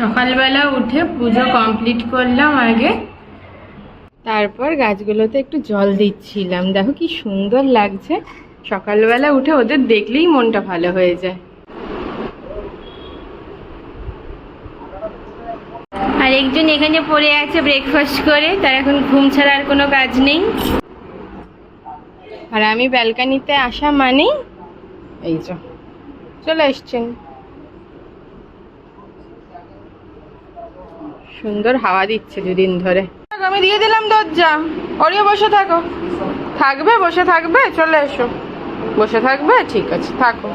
সকালবেলা উঠে পুজো কমপ্লিট করলাম আগে। তারপর গাছগুলোতে একটু জল দিচ্ছিলাম। দেখো কি সুন্দর লাগছে। সকালবেলা উঠে ওদের দেখলেই মনটা ভালো হয়ে যায়। আর একজন এখানে পড়ে আছে ব্রেকফাস্ট করে, তার এখন ঘুম ছাড়া আর কোনো কাজ নেই। আর আমি ব্যালকানিতে আসা মানেই এই চলে এসছেন। সুন্দর হাওয়া দিচ্ছে দুদিন ধরে। আমি দিয়ে দিলাম দরজা। ওরিও বসে থাকো। থাকবে, বসে থাকবে, চলে এসো। বসে থাকবে, ঠিক আছে, থাকো।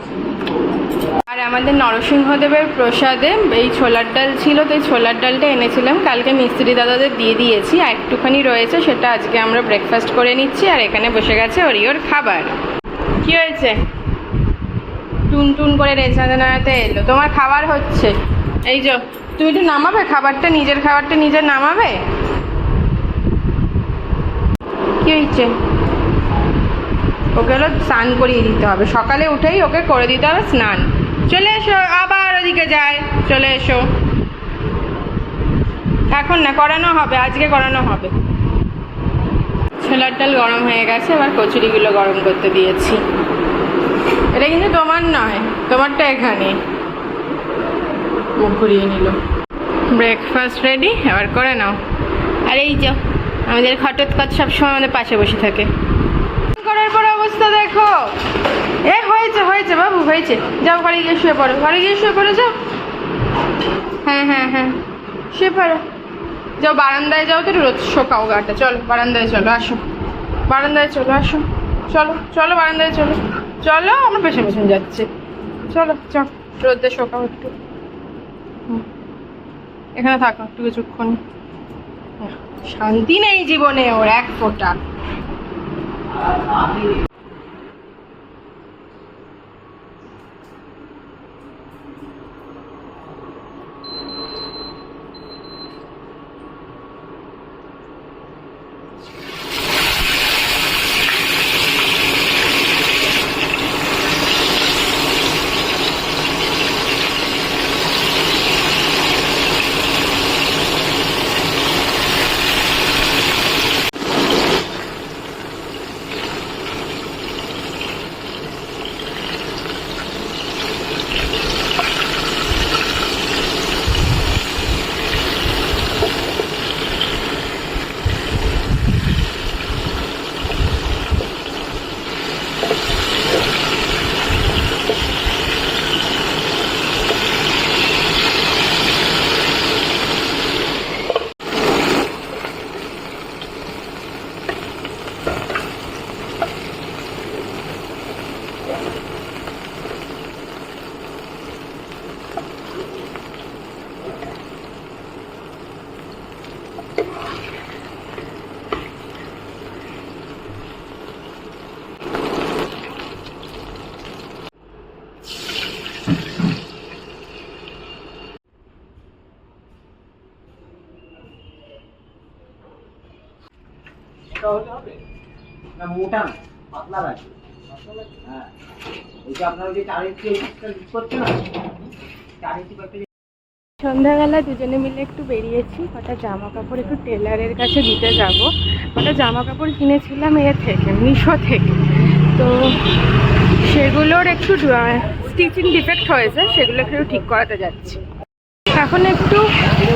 আর আমাদের নরসিংহদেবের প্রসাদে এই ছোলার ডাল ছিল, তো এই ছোলার ডালটা এনেছিলাম। কালকে মিস্ত্রি দাদাদের দিয়ে দিয়েছি, আর একটুখানি রয়েছে, সেটা আজকে আমরা ব্রেকফাস্ট করে নিচ্ছি, আর এখানে বসে গেছে ওরিওর খাবার। কি হয়েছে? টুন টুন করে রেচাতে নাড়াতে এলো। তোমার খাবার হচ্ছে। এই যে তুমি একটু নামাবে, খাবারটা নিজের খাবারটা নিজে নামাবে? কি হয়েছে? ওকে হলো স্নান করিয়ে দিতে হবে। সকালে উঠেই ওকে করে দিতে হবে স্নান। চলে এসো, আবার ওদিকে যায়। চলে এসো। এখন না, করানো হবে, আজকে করানো হবে। ছোলার ডাল গরম হয়ে গেছে, এবার কচুরিগুলো গরম করতে দিয়েছি। এটা কিন্তু তোমার নয়, তোমারটা এখানে। মুখ ঘুরিয়ে নিল। ব্রেকফাস্ট রেডি এবার করে নাও। আর এই যে আমাদের ঘটোৎকচ সবসময় আমাদের পাশে বসে থাকে। করার পর অবস্থা দেখো। এ হয়েছে হয়েছে বাবু হয়েছে। যাও ঘরে গিয়ে শুয়ে পড়ো। ঘরে গিয়ে শুয়ে পড়ো যাও। হ্যাঁ হ্যাঁ হ্যাঁ। শুয়ে পড়ো। যাও বারান্দায় যাও তো রোদ শোকাও গাটা। চলো বারান্দায় চলো আসো। বারান্দায় চলো আসো। চলো চলো বারান্দায় চলো। চলো আমার পেছন পেছন যাচ্ছে। চলো চল রোদে শোকাও একটু। এখানে থাকো একটু কিছুক্ষণ। শান্তি নেই জীবনে ওর এক ফোঁটা। হ্যাঁ সন্ধ্যাবেলা দুজনে মিলে একটু বেরিয়েছি, কটা জামা কাপড় একটু টেলারের কাছে দিতে যাব। কটা জামা কাপড় কিনেছিলাম এ থেকে, মিশো থেকে। তো সেগুলোর একটু স্টিচিং ডিফেক্ট হয়েছে সেগুলো একটু ঠিক করাতে যাচ্ছি। এখন একটু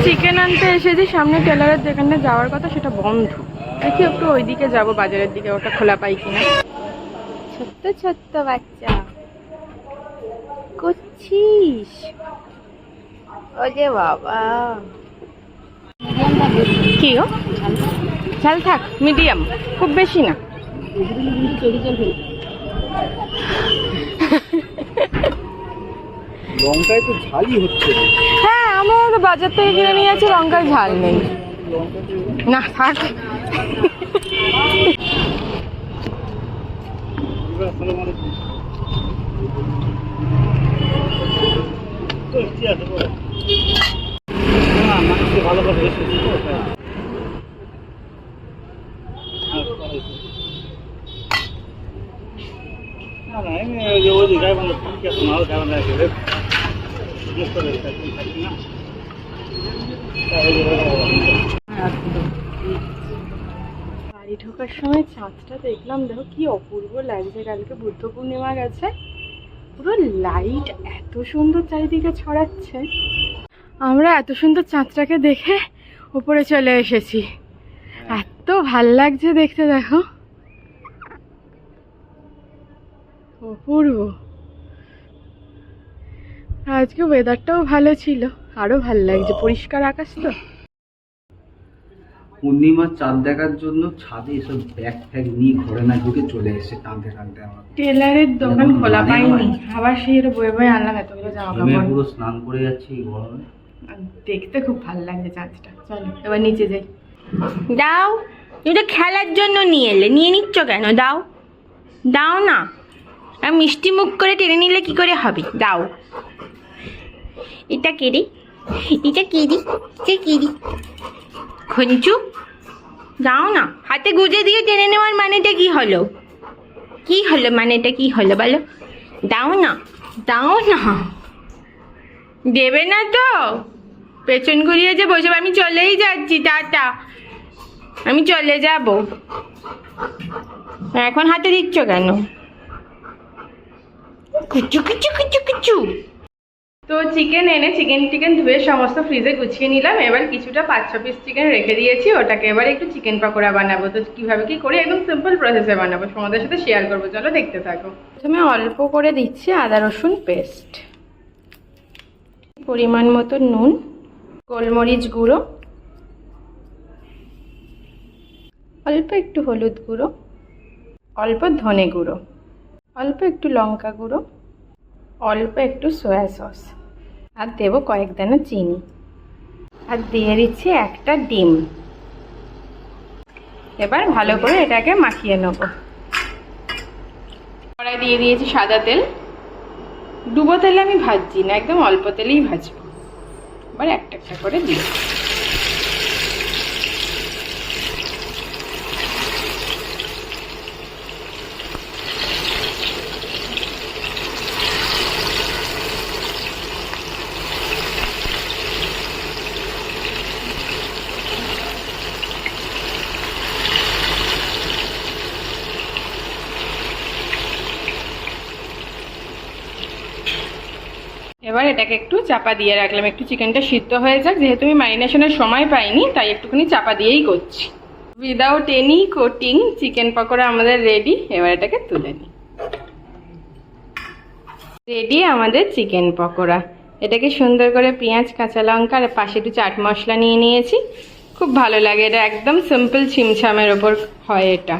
চিকেন আনতে এসেছি। সামনে টেলারের যেখানে যাওয়ার কথা, সেটা বন্ধ। দেখি একটু ওইদিকে যাব, বাজারের দিকে, ওটা খোলা পাই কিনা। ছোট্ট ছোট্ট বাচ্চা। করছিস ওরে বাবা। কি গো? ঝাল থাক মিডিয়াম খুব বেশি না। লঙ্কায় তো ঝালই হচ্ছে। আমার তো বাজার থেকে কিনে নিয়ে যাচ্ছি, লঙ্কার ঝাল নেই না, থাক ভালো। না না যে ওই যে ঠিক আছে গায়ে বান্ধব আছে মুক্ত করে থাকি না বাড়ি ঢোকার সময় চাঁদটা দেখলাম, দেখো কি অপূর্ব লাগছে। কালকে বুদ্ধ পূর্ণিমা গেছে। পুরো লাইট এত সুন্দর চারিদিকে ছড়াচ্ছে। আমরা এত সুন্দর চাঁদটাকে দেখে উপরে চলে এসেছি। এত ভালো লাগছে দেখতে, দেখো। অপূর্ব। আজকে ওয়েদারটাও ভালো ছিল। আরও ভালো লাগছে। পরিষ্কার আকাশ তো? পূর্ণিমার চাঁদ দেখার জন্য ছাদে এসব ব্যাগ ফ্যাগ নিয়ে ঘরে না ঢুকে চলে এসে টানতে টানতে আমার। টেলারের দোকান খোলা পাইনি। আবার সেই বয়ে বয়ে আনলাম এতগুলো জামা কাপড়। পুরো স্নান করে যাচ্ছি এই গরমে। দেখতে খুব ভালো লাগছে চাঁদটা। চলো এবার নিচে যাই। দাও এটা খেলার জন্য নিয়ে এলে। নিয়ে নিচ্ছ কেন? দাও। দাও না। আর মিষ্টি মুখ করে টেনে নিলে কি করে হবে? দাও। এটা কেড়ে এটা কেড়ি এটা কেড়ি খঞ্চু? দাও না। হাতে গুজে দিয়ে টেনে নেওয়ার মানেটা কি হলো? কি হলো মানেটা কি হলো বলো? দাও না দাও না। দেবে না তো। পেছন ঘুরিয়ে যে বসে আমি চলেই যাচ্ছি, টাটা। আমি চলে যাব। এখন হাতে দিচ্ছ কেন? কুচু কুচু কুচু কুচু। তো চিকেন এনে চিকেন টিকেন ধুয়ে সমস্ত ফ্রিজে গুছিয়ে নিলাম। এবার কিছুটা পাঁচ ছ পিস চিকেন রেখে দিয়েছি। ওটাকে এবার একটু চিকেন পকোড়া বানাবো। তো কীভাবে কি করে? একদম সিম্পল প্রসেসে বানাবো। তোমাদের সাথে শেয়ার করব। চলো দেখতে থাকো। প্রথমে অল্প করে দিচ্ছি আদা, রসুন পেস্ট পরিমাণ মতো নুন, গোলমরিচ গুঁড়ো, অল্প একটু হলুদ গুঁড়ো, অল্প ধনে গুঁড়ো, অল্প একটু লঙ্কা গুঁড়ো, অল্প একটু সয়া সস। আর দেব কয়েক দানা চিনি। আর দিয়ে দিচ্ছি একটা ডিম। এবার ভালো করে এটাকে মাখিয়ে নেব। কড়াই দিয়ে দিয়েছি সাদা তেল। ডুবো তেলে আমি ভাজছি না, একদম অল্প তেলেই ভাজবো। এবার একটা একটা করে দিই এবার এটাকে একটু চাপা দিয়ে রাখলাম। একটু চিকেনটা সিদ্ধ হয়ে যাক। যেহেতু আমি ম্যারিনেশনের সময় পাইনি, তাই একটুখানি চাপা দিয়েই করছি। Without any coating chicken pakora আমাদের রেডি এবার এটাকে তুলে নিই। রেডি আমাদের চিকেন পকোড়া। এটাকে সুন্দর করে পেঁয়াজ, কাঁচা লঙ্কা আর পাশে একটু চাট মশলা নিয়ে নিয়েছি। খুব ভালো লাগে। এটা একদম সিম্পল ছিমছামের ওপর হয় এটা।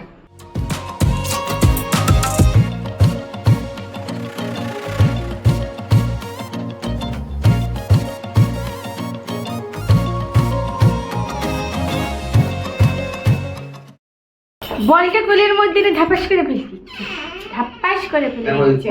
বলটা কোলের মধ্যে ধাপাস করে ফেলছি। ধাপাস করে ফেলে দিচ্ছে